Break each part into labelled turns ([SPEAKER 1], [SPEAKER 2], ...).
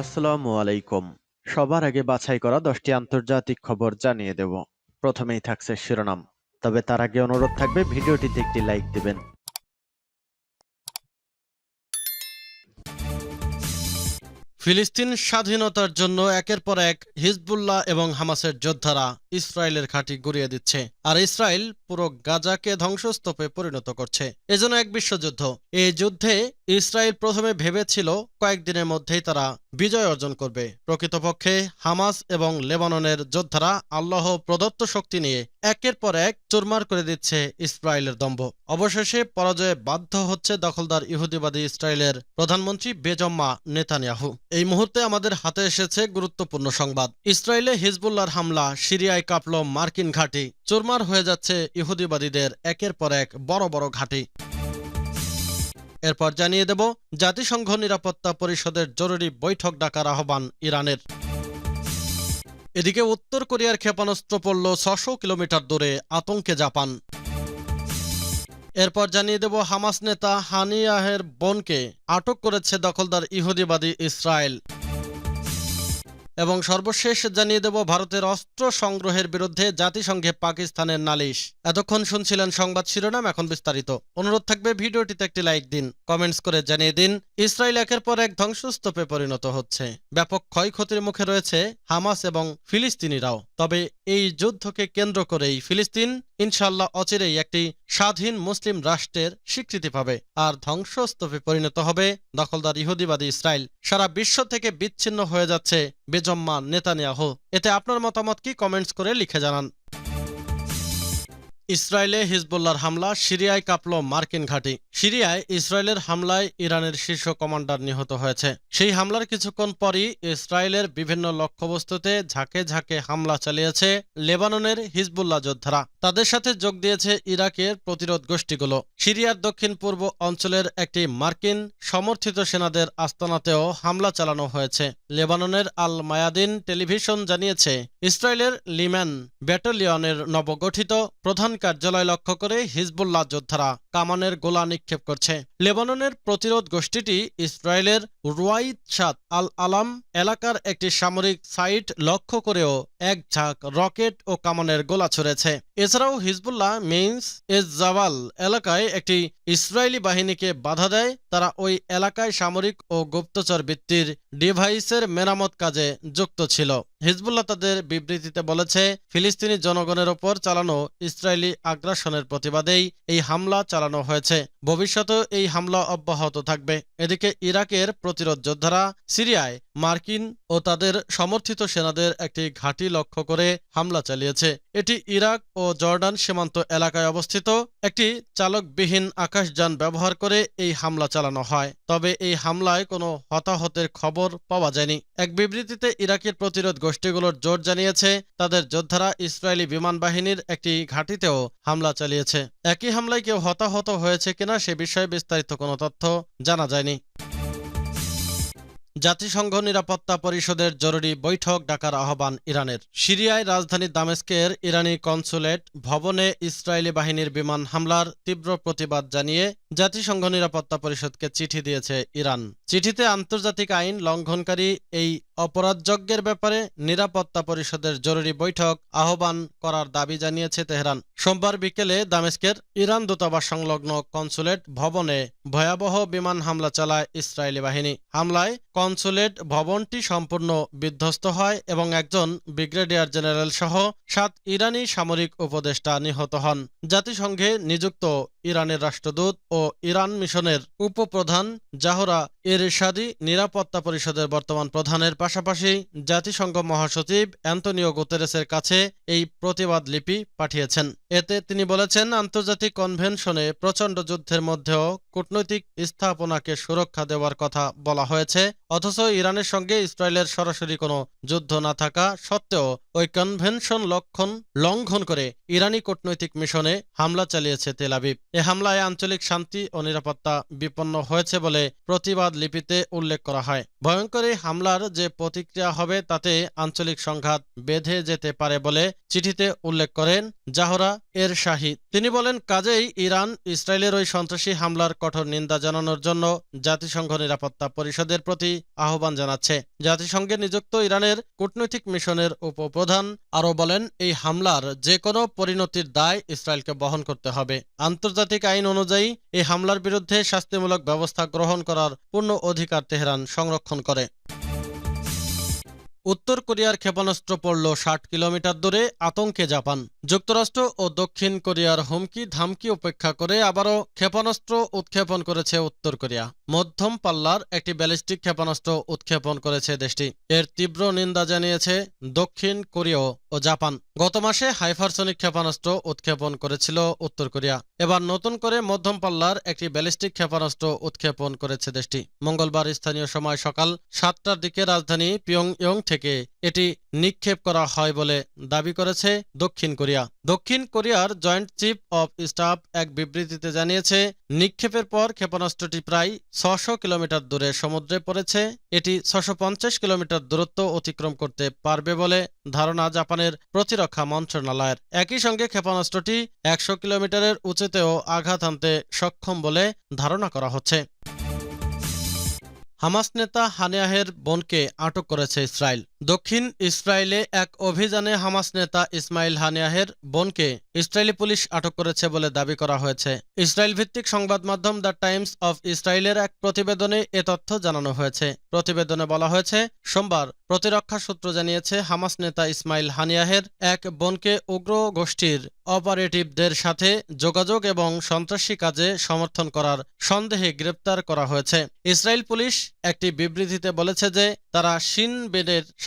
[SPEAKER 1] আসসালামু আলাইকুম। সবার আগে বাছাই করা দশটি আন্তর্জাতিক খবর জানিয়ে দেব। প্রথমেই থাকছে শিরোনাম। তবে তার আগে অনুরোধ থাকবে, ভিডিওটিতে একটি লাইক দিবেন।
[SPEAKER 2] ফিলিস্তিন স্বাধীনতার জন্য একের পর এক হিজবুল্লাহ এবং হামাসের যোদ্ধারা ইসরায়েলের ঘাঁটি গুড়িয়ে দিচ্ছে আর ইসরায়েল পুরো গাজাকে ধ্বংসস্তূপে পরিণত করছে। এজন্য এক বিশ্বযুদ্ধ। এই যুদ্ধে ইসরায়েল প্রথমে ভেবেছিল কয়েকদিনের মধ্যেই তারা বিজয় অর্জন করবে। প্রকৃতপক্ষে হামাস এবং লেবাননের যোদ্ধারা আল্লাহ প্রদত্ত শক্তি নিয়ে একের পর এক চুরমার করে দিচ্ছে ইসরায়েলের দম্ভ। অবশেষে পরাজয়ে বাধ্য হচ্ছে দখলদার ইহুদিবাদী ইসরায়েলের প্রধানমন্ত্রী বেজম্মা নেতানিয়াহু। এই মুহূর্তে আমাদের হাতে এসেছে গুরুত্বপূর্ণ সংবাদ। ইসরায়েলে হিজবুল্লাহর হামলা, সিরিয়ায় কাঁপল মার্কিন ঘাঁটি। চুরমার হয়ে যাচ্ছে ইহুদিবাদীদের একের পর এক বড় বড় ঘাঁটি। এরপর জানিয়ে দেব, জাতিসংঘ নিরাপত্তা পরিষদের জরুরি বৈঠক ডাকার আহ্বান ইরানের। এদিকে উত্তর কোরিয়ার ক্ষেপণাস্ত্র পড়ল ছশো কিলোমিটার দূরে আতঙ্কে জাপান। এরপর জানিয়ে দেব, হামাস নেতা হানিয়াহের বোনকে আটক করেছে দখলদার ইহুদিবাদী ইসরায়েল। এবং সর্বশেষ জানিয়ে দেব ভারতের অস্ত্র সংগ্রহের বিরুদ্ধে জাতিসংঘে পাকিস্তানের নালিশ। এতক্ষণ শুনছিলেন সংবাদ শিরোনাম, এখন বিস্তারিত। অনুরোধ থাকবে ভিডিওটিতে একটি লাইক দিন, কমেন্টস করে জানিয়ে দিন। ইসরায়েল একের পর এক ধ্বংসস্তূপে পরিণত হচ্ছে। ব্যাপক ক্ষয়ক্ষতির মুখে রয়েছে হামাস এবং ফিলিস্তিনিরাও। তবে এই যুদ্ধকে কেন্দ্র করেই ফিলিস্তিন ইনশাল্লাহ অচিরেই একটি স্বাধীন মুসলিম রাষ্ট্রের স্বীকৃতি পাবে। আর ধ্বংসস্তূপে পরিণত হবে দখলদার ইহুদিবাদী ইসরায়েল। সারা বিশ্ব থেকে বিচ্ছিন্ন হয়ে যাচ্ছে বেজম্মা নেতানিয়াহ। এতে আপনার মতামত কি? কমেন্টস করে লিখে জানান। ইসরায়েলে হিজবুল্লার হামলা, সিরিয়ায় কাঁপল মার্কিন ঘাঁটি। সিরিয়ায় ইসরায়েলের হামলায় ইরানের শীর্ষ কমান্ডার নিহত হয়েছে। সেই হামলার কিছুক্ষণ পরই ইসরায়েলের বিভিন্ন লক্ষ্যবস্তুতে ঝাঁকে ঝাঁকে হামলা চালিয়েছে লেবাননের হিজবুল্লাহ যোদ্ধারা। তাদের সাথে যোগ দিয়েছে ইরাকের প্রতিরোধ গোষ্ঠীগুলো। সিরিয়ার দক্ষিণ পূর্ব অঞ্চলের একটি মার্কিন সমর্থিত সেনাদের আস্তানাতেও হামলা চালানো হয়েছে। লেবাননের আল মায়াদিন টেলিভিশন জানিয়েছে, ইসরায়েলের লিম্যান ব্যাটালিয়নের নবগঠিত প্রধান কার্যালয় লক্ষ্য করে হিজবুল্লাহ যোদ্ধারা কামানের গোলা নিক্ষেপ করছে। লেবাননের প্রতিরোধ গোষ্ঠীটি ইসরায়েলের রুয়াইদ সাদ আল আলাম এলাকার একটি সামরিক সাইট লক্ষ্য করেও এক ঝাঁক রকেট ও কামানের গোলা ছড়েছে। এছাড়াও হিজবুল্লাহ মেইন্স এজ জাওয়াল এলাকায় একটি ইসরায়েলি বাহিনীকে বাধা দেয় তারা ওই এলাকায় সামরিক ও গুপ্তচর ভিত্তির ডিভাইসের মেরামত কাজে যুক্ত ছিল। হিজবুল্লাহ তাদের বিবৃতিতে বলেছে, ফিলিস্তিনি জনগণের ওপর চালানো ইসরায়েলি আগ্রাসনের প্রতিবাদেই এই হামলা চালানো হয়েছে। ভবিষ্যতেও এই হামলা অব্যাহত থাকবে। এদিকে ইরাকের প্রতিরোধ যোদ্ধারা সিরিয়ায় মার্কিন ও তাদের সমর্থিত সেনাদের একটি ঘাঁটি লক্ষ্য করে হামলা চালিয়েছে। এটি ইরাক ও জর্ডান সীমান্ত এলাকায় অবস্থিত। একটি চালকবিহীন আকাশযান ব্যবহার করে এই হামলা চালানো হয়। তবে এই হামলায় কোনো হতাহতের খবর পাওয়া যায়নি। এক বিবৃতিতে ইরাকের প্রতিরোধ গোষ্ঠীগুলোর জোর জানিয়েছে, তাদের যোদ্ধারা ইসরায়েলি বিমান বাহিনীর একটি ঘাঁটিতেও হামলা চালিয়েছে। একই হামলায় কেউ হতাহত হয়েছে কিনা সে বিষয়ে বিস্তারিত কোনো তথ্য জানা যায়নি। জাতিসংঘ নিরাপত্তা পরিষদের জরুরি বৈঠক ডাকার আহ্বান ইরানের। সিরিয়ায় রাজধানী দামেস্কের ইরানি কনসুলেট ভবনে ইসরায়েলি বাহিনীর বিমান হামলার তীব্র প্রতিবাদ জানিয়ে জাতিসংঘ নিরাপত্তা পরিষদকে চিঠি দিয়েছে ইরান। চিঠিতে আন্তর্জাতিক আইন লঙ্ঘনকারী এই অপরাধযজ্ঞের ব্যাপারে নিরাপত্তা পরিষদের জরুরি বৈঠক আহ্বান করার দাবি জানিয়েছে তেহরান। সোমবার বিকেলে দামেস্কের ইরান দূতাবাস সংলগ্ন কনসুলেট ভবনে ভয়াবহ বিমান হামলা চালায় ইসরায়েলি বাহিনী। হামলায় কনসুলেট ভবনটি সম্পূর্ণ বিধ্বস্ত হয় এবং একজন ব্রিগেডিয়ার জেনারেল সহ সাত ইরানি সামরিক উপদেষ্টা নিহত হন। জাতিসংঘে নিযুক্ত ইরানের রাষ্ট্রদূত ও ইরান মিশনের উপপ্রধান জাহরা এরশাদি নিরাপত্তা পরিষদের বর্তমান প্রধানের পাশাপাশি জাতিসংঘ মহাসচিব অ্যান্তনিও গুতেরেসের কাছে এই প্রতিবাদ লিপি পাঠিয়েছেন। এতে তিনি বলেছেন, আন্তর্জাতিক কনভেনশনে প্রচণ্ড যুদ্ধের মধ্যেও কূটনৈতিক স্থাপনাকে সুরক্ষা দেওয়ার কথা বলা হয়েছে অথচ ইরানের সঙ্গে ইসরায়েলের সরাসরি কোনো যুদ্ধ না থাকা সত্ত্বেও ওই কনভেনশন লক্ষণ লঙ্ঘন করে ইরানি কূটনৈতিক মিশনে হামলা চালিয়েছে তেল আবিব। এ হামলায় আঞ্চলিক শান্তি ও নিরাপত্তা বিপন্ন হয়েছে বলে প্রতিবাদ লিপিতে উল্লেখ করা হয়। ভয়ঙ্কর এই হামলার যে প্রতিক্রিয়া হবে তাতে আঞ্চলিক সংঘাত বেঁধে যেতে পারে বলে চিঠিতে উল্লেখ করেন জাহরা এর শাহিদ তিনি বলেন, কাজেই ইরান ইসরায়েলের ওই সন্ত্রাসী হামলার কঠোর নিন্দা জানানোর জন্য জাতিসংঘ নিরাপত্তা পরিষদের প্রতি আহ্বান জানাচ্ছে। জাতিসংঘে নিযুক্ত ইরানের কূটনৈতিক মিশনের উপপ্রধান আরও বলেন, এই হামলার যে কোনো পরিণতির দায় ইসরায়েলকে বহন করতে হবে। আন্তর্জাতিক আইন অনুযায়ী, এই হামলার বিরুদ্ধে শাস্তিমূলক ব্যবস্থা গ্রহণ করার পূর্ণ অধিকার তেহরান সংরক্ষণ করে। উত্তর কোরিয়ার ক্ষেপণাস্ত্র পড়ল ষাট কিলোমিটার দূরে আতঙ্কে জাপান। যুক্তরাষ্ট্র ও দক্ষিণ কোরিয়ার হুমকি ধামকি উপেক্ষা করে আবারও ক্ষেপণাস্ত্র উৎক্ষেপণ করেছে উত্তর কোরিয়া। মধ্যম পাল্লার একটি ব্যালিস্টিক ক্ষেপণাস্ত্র উৎক্ষেপণ করেছে দেশটি। এর তীব্র নিন্দা জানিয়েছে দক্ষিণ কোরিয়া ও জাপান। গত মাসে হাইফারসনিক ক্ষেপণাস্ত্র উৎক্ষেপণ করেছিল উত্তর কোরিয়া। এবার নতুন করে মধ্যম পাল্লার একটি ব্যালিস্টিক ক্ষেপণাস্ত্র উৎক্ষেপণ করেছে দেশটি। মঙ্গলবার স্থানীয় সময় সকাল সাতটার দিকে রাজধানী পিয়ং থেকে এটি নিক্ষেপ করা হয় বলে দাবি করেছে দক্ষিণ কোরিয়া। দক্ষিণ কোরিয়ার জয়েন্ট চিফ অব স্টাফ এক বিবৃতিতে জানিয়েছে, নিক্ষেপের পর ক্ষেপণাস্ত্রটি প্রায় ছশো কিলোমিটার দূরে সমুদ্রে পড়েছে। এটি ছশো কিলোমিটার দূরত্ব অতিক্রম করতে পারবে বলে ধারণা জাপানের প্রতিরক্ষা মন্ত্রণালয়ের। একই সঙ্গে ক্ষেপণাস্ত্রটি একশো কিলোমিটারের উঁচুতেও আঘাত আনতে সক্ষম বলে ধারণা করা হচ্ছে। হামাস নেতা হানিয়াহের বোনকে আটক করেছে ইসরায়েল। দক্ষিণ ইসরায়েলে এক অভিযানে হামাস নেতা ইসমাইল হানিয়াহের বোনকে ইসরায়েলি পুলিশ আটক করেছে বলে দাবি করা হয়েছে। ইসরায়েল ভিত্তিক সংবাদ মাধ্যম দ্য টাইমস অফ ইসরায়েলের এক প্রতিবেদনে এ তথ্য জানানো হয়েছে। প্রতিবেদনে বলা হয়েছে, সোমবার প্রতিরক্ষা সূত্র জানিয়েছে, হামাস নেতা ইসমাইল হানিয়াহের এক বোনকে উগ্র গোষ্ঠীর অপারেটিভদের সাথে যোগাযোগ এবং সন্ত্রাসী কাজে সমর্থন করার সন্দেহে গ্রেপ্তার করা হয়েছে। ইসরায়েল পুলিশ একটি বিবৃতিতে বলেছে যে, তারা শিন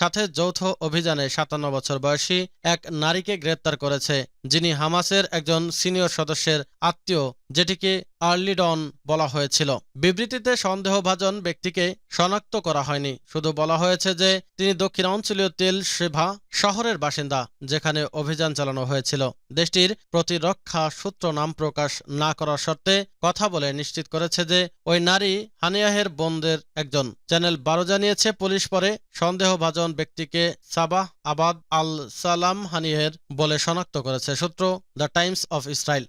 [SPEAKER 2] সাথে যৌথ অভিযানে সাতান্ন বছর বয়সী এক নারীকে গ্রেপ্তার করেছে, যিনি হামাসের একজন সিনিয়র সদস্যের আত্মীয়। যেটিকে আর্লিডন বলা হয়েছিল। বিবৃতিতে সন্দেহভাজন ব্যক্তিকে শনাক্ত করা হয়নি। শুধু বলা হয়েছে যে, তিনি দক্ষিণাঞ্চলীয় তেল সেভা শহরের বাসিন্দা, যেখানে অভিযান চালানো হয়েছিল। দেশটির প্রতিরক্ষা সূত্র নাম প্রকাশ না করার শর্তে কথা বলে নিশ্চিত করেছে যে, ওই নারী হানিয়াহের বোনদের একজন। চ্যানেল বারো জানিয়েছে, পুলিশ পরে সন্দেহভাজন ব্যক্তিকে সাবাহ আবাদ আল সালাম হানিয়ের বলে শনাক্ত করেছে। সূত্র দ্য টাইমস অফ ইসরায়েল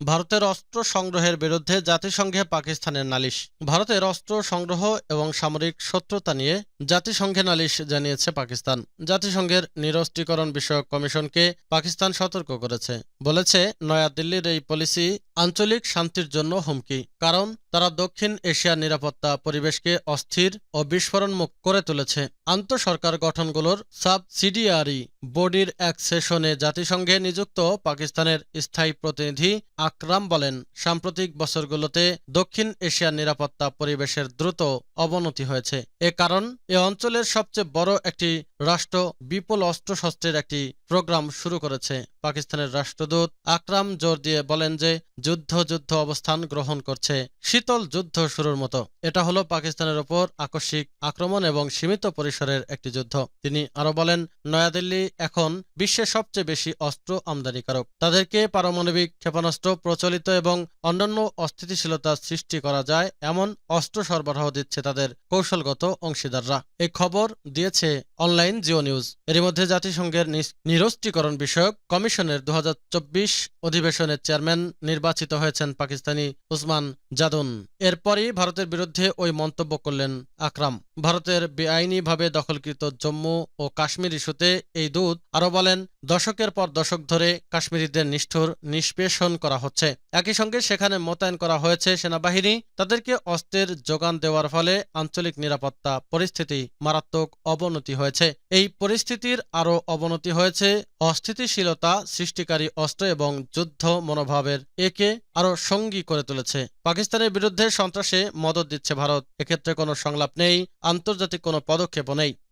[SPEAKER 2] ভারতের অস্ত্র সংগ্রহের বিরুদ্ধে জাতিসংঘে পাকিস্তানের নালিশ। ভারতের অস্ত্র সংগ্রহ এবং সামরিক শত্রুতা নিয়ে জাতিসংঘে নালিশ জানিয়েছে পাকিস্তান। জাতিসংঘের নিরস্ত্রীকরণ বিষয়ক কমিশনকে পাকিস্তান সতর্ক করেছে। বলেছে, নয়াদিল্লির এই পলিসি আঞ্চলিক শান্তির জন্য হুমকি, কারণ তারা দক্ষিণ এশিয়ার নিরাপত্তা, পরিবেশকে অস্থির ও বিস্ফোরণমুখ করে তুলেছে। আন্তঃসরকার গঠনগুলোর সাবসিডিয়ারি বডির এক সেশনে জাতিসংঘে নিযুক্ত পাকিস্তানের স্থায়ী প্রতিনিধি আকরাম বলেন, সাম্প্রতিক বছরগুলোতে দক্ষিণ এশিয়ার নিরাপত্তা পরিবেশের দ্রুত অবনতি হয়েছে। এ কারণ এ অঞ্চলের সবচেয়ে বড় একটি রাষ্ট্র বিপুল অস্ত্রশস্ত্রের একটি প্রোগ্রাম শুরু করেছে পাকিস্তানের রাষ্ট্রদূত আকরাম জোর দিয়ে বলেন যে যুদ্ধ যুদ্ধ অবস্থান গ্রহণ করছে, শীতল যুদ্ধ শুরুর মতো। এটা হলো পাকিস্তানের ওপর আকস্মিক আক্রমণ এবং সীমিত পরিসরের একটি যুদ্ধ। তিনি আরও বলেন, নয়াদিল্লি এখন বিশ্বের সবচেয়ে বেশি অস্ত্র আমদানিকারক। তাদেরকে পারমাণবিক ক্ষেপণাস্ত্র প্রচলিত এবং অন্যান্য অস্থিতিশীলতা সৃষ্টি করা যায়, এমন অস্ত্র সরবরাহ দিচ্ছে তাদের কৌশলগত অংশীদাররা। এই খবর দিয়েছে অনলাইন জিও নিউজ। এর মধ্যে জাতিসংঘের নিরস্ত্রীকরণ বিষয়ক কমিশনের দু হাজার চব্বিশ অধিবেশনের চেয়ারম্যান নির্বাচিত হয়েছেন পাকিস্তানি উসমান জাদুন। এরপরই ভারতের বিরুদ্ধে ওই মন্তব্য করলেন আকরাম। ভারতের বেআইনিভাবে দখলকৃত জম্মু ও কাশ্মীর ইস্যুতে এই দূত আরও বলেন, দশকের পর দশক ধরে কাশ্মীরিদের নিষ্ঠুর নিষ্পেষণ করা হচ্ছে। একই সঙ্গে সেখানে মোতায়েন করা হয়েছে সেনাবাহিনী। তাদেরকে অস্ত্রের যোগান দেওয়ার ফলে আঞ্চলিক নিরাপত্তা পরিস্থিতি মারাত্মক অবনতি হয়েছে। এই পরিস্থিতির আরও অবনতি হয়েছে। অস্থিতিশীলতা সৃষ্টিকারী অস্ত্র এবং যুদ্ধ মনোভাবের একে আরও সঙ্গী করে তুলেছে। পাকিস্তানের বিরুদ্ধে সন্ত্রাসে মদত দিচ্ছে ভারত। এক্ষেত্রে কোনো সংলাপ নেই আন্তর্জাতিক কোনো পদক্ষেপও নেই।